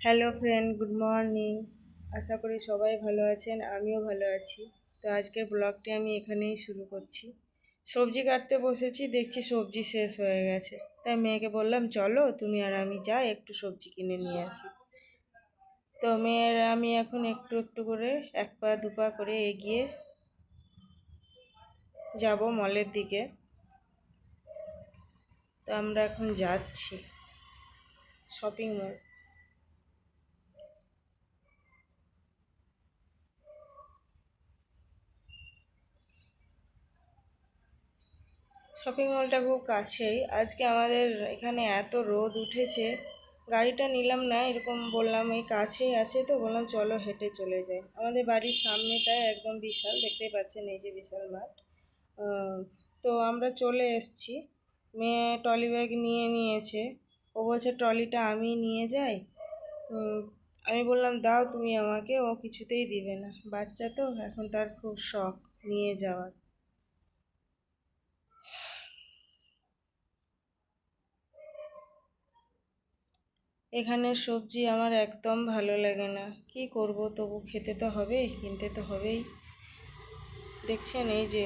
Hello friend good morning আশা করি সবাই ভালো আছেন, আমিও ভালো আছি। তো আজকের ব্লগটি আমি এখানেই শুরু করছি। সবজি কাটতে বসেছি, দেখছি সবজি শেষ হয়ে গেছে। তাই মেয়েকে বললাম, চলো, তুমি আর আমি যাই, একটু সবজি কিনে নিয়ে আসি। তো মেয়ের আমি এখন একটু একটু করে এক পা, দু পা করে এগিয়ে যাব মলের দিকে। তো আমরা এখন যাচ্ছি শপিং মল শপিং মলটা খুব কাছেই। আজকে আমাদের এখানে এত রোদ উঠেছে। গাড়িটা নিলাম না, এরকম বললাম, এই কাছেই আছে তো। বললাম, চলো হেঁটে চলে যাই। আমাদের বাড়ির সামনেটায় একদম বিশাল, দেখতেই পাচ্ছেন, এই যে বিশাল মাঠ। তো আমরা চলে এসছি। মেয়ে ট্রলি ব্যাগ নিয়ে নিয়েছে। ও বলছে, ট্রলিটা আমি নিয়ে যাই? আমি বললাম, দাও তুমি আমাকে। ও কিছুতেই দিবে না। বাচ্চা তো, এখন তার খুব শখ, নিয়ে যাওয়ার। এখানের সবজি আমার একদম ভালো লাগে না। কি করব তবু খেতে তো হবে কিনতে তো হবেই। দেখছেন এই যে,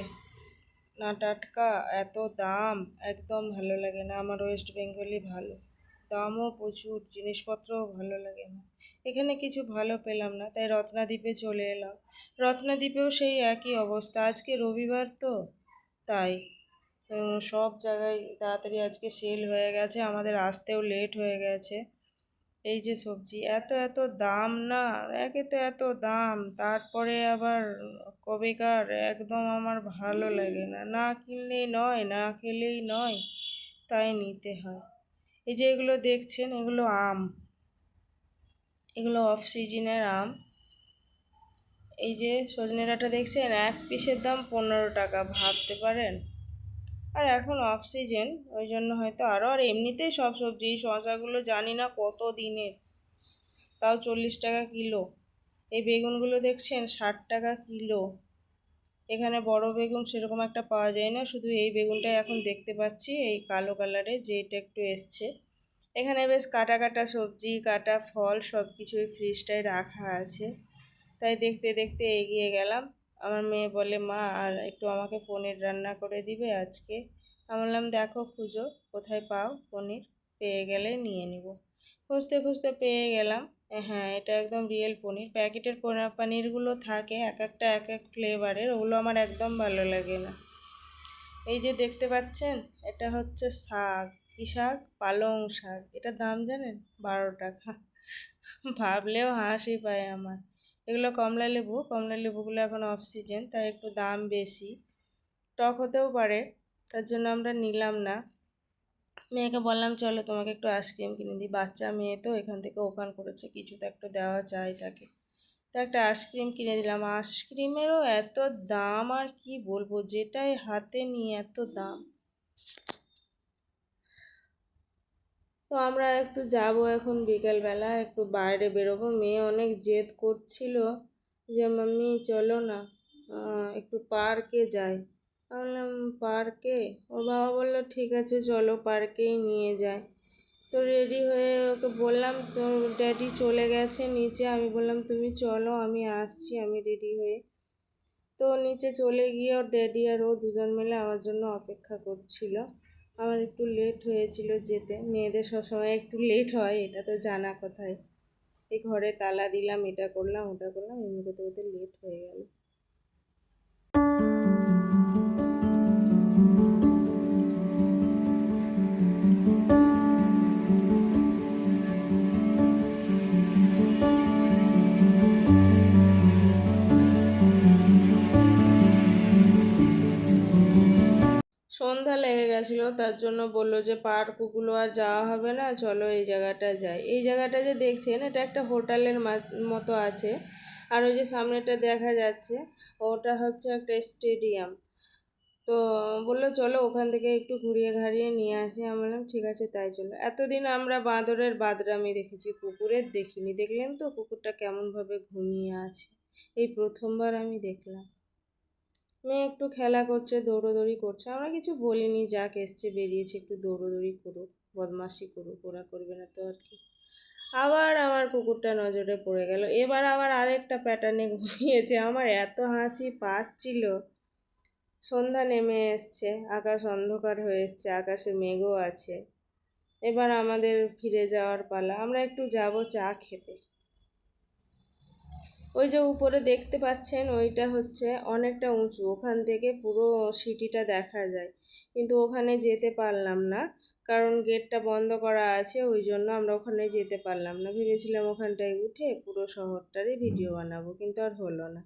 না টাটকা, এত দাম, একদম ভালো লাগে না। আমার ওয়েস্ট বেঙ্গলই ভালো। দামও প্রচুর, জিনিসপত্রও ভালো লাগে না। এখানে কিছু ভালো পেলাম না, তাই রত্নাদ্বীপে চলে এলাম। রত্নাদ্বীপেও সেই একই অবস্থা, আজকে রবিবার তো, তাই। সব জায়গায় তাড়াতাড়ি আজকে সেল হয়ে গেছে, আমাদের আসতেও লেট হয়ে গেছে। এই যে সবজি, এত এত দাম না? একে তো এত দাম, তারপরে আবার কবেকার? একদম আমার ভালো লাগে না। না কিনলেই নয়, না খেলেই নয়, তাই নিতে হয়। এই যে এগুলো দেখছেন, এগুলো আম। এগুলো অফ সিজনের আম। এই যে সজনে ডাঁটা দেখছেন? এক পিসের দাম পনেরো টাকা। ভাবতে পারেন? আর এখন অফ সিজন ওই জন্য হয়তো আরও আর এমনিতেই সব সবজি শশাগুলো জানি না কত দিনের। তাও চল্লিশ টাকা কিলো। এই বেগুনগুলো দেখছেন? ষাট টাকা কিলো। এখানে বড় বেগুন সেরকম একটা পাওয়া যায় না শুধু এই বেগুনটাই এখন দেখতে পাচ্ছি, এই কালো কালারে যেটা একটু এসছে। এখানে বেশ কাটা কাটা সবজি, কাটা ফল সব কিছুই ফ্রিজটায় রাখা আছে। তাই দেখতে দেখতে এগিয়ে গেলাম। আমার মেয়ে বলে, মা, আর একটু আমাকে পনির রান্না করে দিবে আজকে? আমি বললাম, দেখো খুঁজো কোথায় পাও পনির? পেয়ে গেলে নিয়ে নিব। খুঁজতে খুঁজতে পেয়ে গেলাম। হ্যাঁ এটা একদম রিয়েল পনির। প্যাকেটের পনিরগুলো থাকে এক একটা, এক এক ফ্লেভারের ওগুলো আমার একদম ভালো লাগে না। এই যে দেখতে পাচ্ছেন, এটা হচ্ছে শাক। কী শাক? পালং শাক। এটার দাম জানেন? বারো টাকা। ভাবলেও হাসি পায় আমার। এগুলো কমলা লেবু, কমলা লেবুগুলো এখন অফ সিজন তাই একটু দাম বেশি। টক হতেও পারে, তার জন্য আমরা নিলাম না। মেয়েকে বললাম, চলো তোমাকে একটু আইসক্রিম কিনে দিই। বাচ্চা মেয়ে তো এখান থেকে ওখান করেছে, কিছু তো একটু দেওয়া চাই তাকে। তো একটা আইসক্রিম কিনে দিলাম। আইসক্রিমেরও এত দাম, আর কি বলব? যেটাই হাতে নিয়ে এত দাম। তো আমরা একটু যাব এখন বিকেলবেলা, একটু বাইরে বেরোবো। মেয়ে অনেক জেদ করছিল যে, মাম্মি, চলো না একটু পার্কে যাই। বললাম, পার্কে? ওর বাবা বলল, ঠিক আছে, চলো পার্কেই নিয়ে যায় তো রেডি হয়ে ওকে বললাম, তোর ড্যাডি চলে গেছে নিচে। আমি বললাম, তুমি চলো, আমি আসছি, আমি রেডি হয়ে। তো নিচে চলে গিয়ে ওর ড্যাডি আর ও দুজন মিলে আমার জন্য অপেক্ষা করছিল। আমার একটু লেট হয়েছিল যেতে। মেয়েদের সবসময় একটু লেট হয়, এটা তো জানা কথাই। এই ঘরে তালা দিলাম, এটা করলাম, ওটা করলাম, এমনি করতে করতে লেট হয়ে গেল। সন্ধ্যা গেছিল, তার জন্য বলল যে পার্কগুলো আর যাওয়া হবে না, চলো এই জায়গাটা যাই। এই জায়গাটা যে দেখছেন, এটা একটা হোটেলের মতো আছে। আর ওই যে সামনেটা দেখা যাচ্ছে, ওটা হচ্ছে একটা স্টেডিয়াম। তো বলল, চলো ওখান থেকে একটু ঘুরিয়ে ঘাড়িয়ে নিয়ে আসি। আমি বললাম, ঠিক আছে, তাই চলো। এতদিন আমরা বাঁদরের বাদরামি দেখেছি, কুকুরের দেখিনি। দেখলেন তো কুকুরটা কেমনভাবে ঘুমিয়ে আছে? এই প্রথমবার আমি দেখলাম। মেয়ে একটু খেলা করছে, দৌড়োদৌড়ি করছে। আমরা কিছু বলিনি, যাক, এসছে, বেরিয়েছে, একটু দৌড়োদৌড়ি করুক, বদমাশি করুক, ওরা করবে না তো আর কি। আবার আমার কুকুরটা নজরে পড়ে গেল। এবার আবার আরেকটা প্যাটার্নে ঘুমিয়েছে। আমার এত হাসি পাচ্ছিল। সন্ধ্যা নেমে এসছে। আকাশ অন্ধকার হয়ে এসছে। আকাশে মেঘও আছে। এবার আমাদের ফিরে যাওয়ার পালা। আমরা একটু যাব চা খেতে। ওই যে উপরে দেখতে পাচ্ছেন ওইটা হচ্ছে অনেকটা উঁচু। ওখান থেকে পুরো সিটিটা দেখা যায়। কিন্তু ওখানে যেতে পারলাম না, কারণ গেটটা বন্ধ করা আছে, ওই জন্য আমরা ওখানে যেতে পারলাম না। ভেবেছিলাম ওখানটায় উঠে পুরো শহরটারই ভিডিও বানাবো, কিন্তু আর হলো না।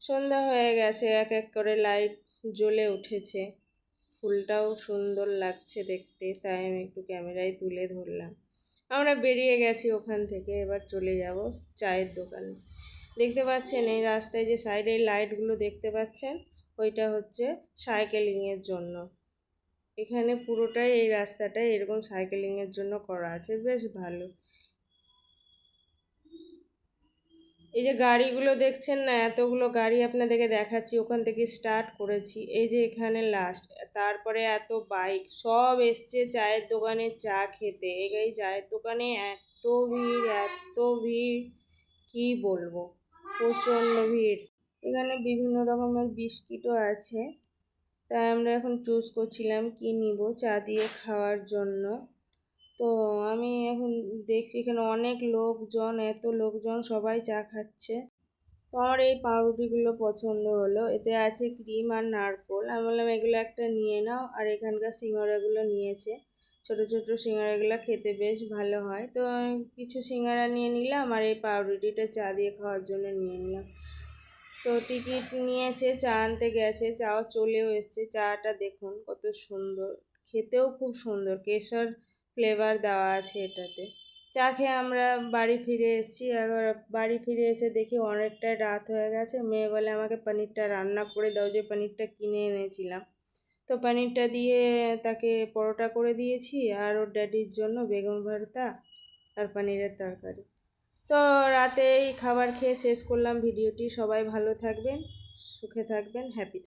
সন্ধ্যা হয়ে গেছে, এক এক করে লাইট জ্বলে উঠেছে। ফুলটাও সুন্দর লাগছে দেখতে, তাই আমি একটু ক্যামেরায় তুলে ধরলাম। আমরা বেরিয়ে গেছি ওখান থেকে, এবার চলে যাব চায়ের দোকানে। দেখতে পাচ্ছেন এই রাস্তায় যে সাইডে লাইটগুলো দেখতে পাচ্ছেন, ওইটা হচ্ছে সাইকেলিংয়ের জন্য। এখানে পুরোটাই এই রাস্তাটাই এরকম সাইকেলিংয়ের জন্য করা আছে, বেশ ভালো। এই যে গাড়িগুলো দেখছেন না, এতগুলো গাড়ি আপনাদেরকে দেখাচ্ছি, ওখান থেকে স্টার্ট করেছি। এই যে এখানে লাস্ট তারপরে এত বাইক সব এসছে চায়ের দোকানে চা খেতে। এই চায়ের দোকানে এত ভিড় এত ভিড়, কি বলব? প্রচণ্ড ভিড়। এখানে বিভিন্ন রকমের বিস্কিটও আছে। তাই আমরা এখন চুজ করছিলাম কি নিব চা দিয়ে খাওয়ার জন্য। তো আমি এখন দেখছি এখানে অনেক লোকজন, এত লোকজন সবাই চা খাচ্ছে। তো আমার এই পাউরুটিগুলো পছন্দ হলো। এতে আছে ক্রিম আর নারকোল। আমি বললাম, এগুলো একটা নিয়ে নাও। আর এখানকার সিঙ্গারাগুলো নিয়েছে। ছোট ছোট সিঙ্গারাগুলো খেতে বেশ ভালো হয়। তো কিছু সিঙ্গারা নিয়ে নিলাম আর এই পাউরুটিটা চা দিয়ে খাওয়ার জন্য নিয়ে নিলাম। তো টিকিট নিয়েছে, চা আনতে গেছে, চাও চলেও এসছে। চাটা দেখুন কত সুন্দর, খেতেও খুব সুন্দর, কেশর ফ্লেভার দেওয়া আছে এটাতে। চা খেয়ে আমরা বাড়ি ফিরে এসেছি এবার বাড়ি ফিরে এসে দেখি অনেকটা রাত হয়ে গেছে। মেয়ে বলে, আমাকে পনিরটা রান্না করে দাও, যে পনিরটা কিনে এনেছিলাম। তো পানিরটা দিয়ে তাকে পরোটা করে দিয়েছি আর ওর ড্যাডির জন্য বেগুন ভর্তা আর পানিরের তরকারি। তো রাতে এই খাবার খেয়ে শেষ করলাম ভিডিওটি। সবাই ভালো থাকবেন, সুখে থাকবেন, হ্যাপি